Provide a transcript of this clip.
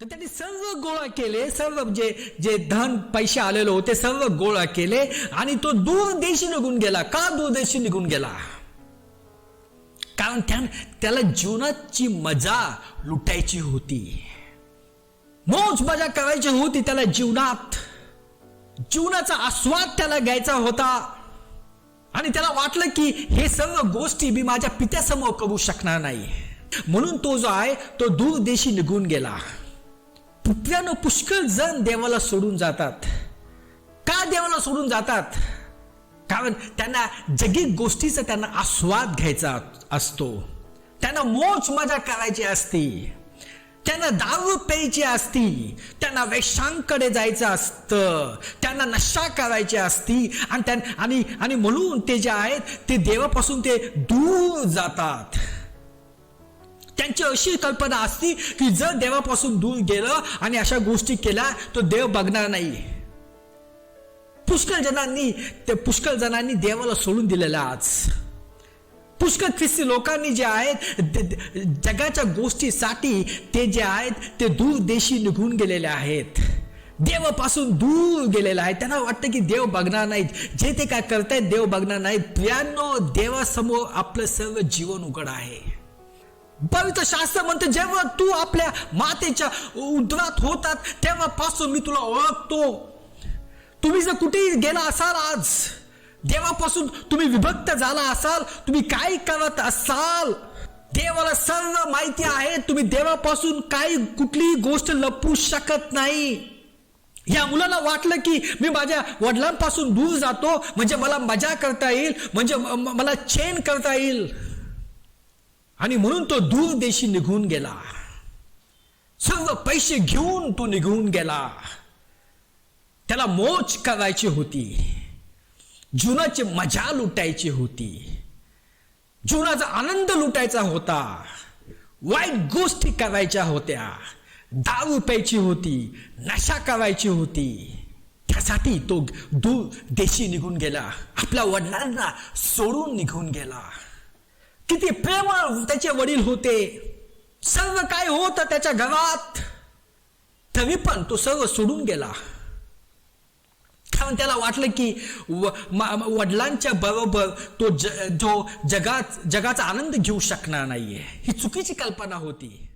तर त्यांनी सर्व गोळा केले सर्व जे जे धन पैसे आलेले होते सर्व गोळा केले आणि तो दूरदेशी निघून गेला. का दूरदेशी निघून गेला? कारण त्या त्याला जीवनाची मजा लुटायची होती. मोज मजा करायची होती त्याला जीवनात. जीवनाचा आस्वाद त्याला घ्यायचा होता. आणि त्याला वाटलं की हे सर्व गोष्टी मी माझ्या पित्यासमोर करू शकणार नाही. म्हणून तो जो आहे तो दूरदेशी निघून गेला. पुत्रानं पुष्कळ जण देवाला सोडून जातात. का देवाला सोडून जातात? कारण त्यांना जगिक गोष्टीचा त्यांना आस्वाद घ्यायचा असतो. त्यांना मोज मजा करायची असते. त्यांना दारू प्यायची असती. त्यांना वेशांकडे जायचं असतं. त्यांना नशा करायची असती. आणि त्यां आणि आणि म्हणून ते जे आहेत ते देवापासून ते दूर जातात. त्यांची अशी कल्पना असती की जर देवापासून दूर गेलं आणि अशा गोष्टी केल्या तर देव बघणार नाही. पुष्कळ जणांनी ते पुष्कळ जणांनी देवाला सोडून दिलेलं आज. पुष्कळ ख्रिस्ती लोकांनी जे आहेत जगाच्या गोष्टीसाठी ते जे आहेत ते दूरदेशी निघून गेलेले आहेत. देवापासून दूर गेलेला आहे. त्यांना वाटतं की देव बघणार नाहीत. जे ते काय करतायत देव बघणार नाहीत. प्रियांनो देवासमोर आपलं सर्व जीवन उघड आहे. पवित्र शास्त्र म्हणते जेव्हा तू आपल्या मातेच्या उदरात होतात तेव्हापासून मी तुला ओळखतो. तुम्ही जर कुठेही गेला असाल आज देवापासून तुम्ही विभक्त झाला असाल तुम्ही काय करत असाल देवाला सर्व माहिती आहे तुम्ही देवापासून काही कुठलीही गोष्ट लपवू शकत नाही. या मुलाला वाटलं की मी माझ्या वडिलांपासून दूर जातो म्हणजे मला मजा करता येईल म्हणजे मला चेन करता येईल. आणि म्हणून तो दूर देशी निघून गेला. सर्व पैसे घेऊन तो निघून गेला. त्याला मोज करायची होती. जीवनाची मजा लुटायची होती. जीवनाचा आनंद लुटायचा होता. वाईट गोष्टी करायच्या होत्या. दारू प्यायची होती नशा करायची होती. त्यासाठी तो दूर देशी निघून गेला. आपल्या वडिलांना सोडून निघून गेला. किती प्रेमळ त्याचे वडील होते. सर्व काय होतं त्याच्या घरात. तरी पण तो सर्व सोडून गेला. कारण त्याला वाटलं की व- मा- वडिलांच्या बरोबर तो ज जो जगात जगाचा आनंद घेऊ शकणार नाहीये. ही चुकीची कल्पना होती.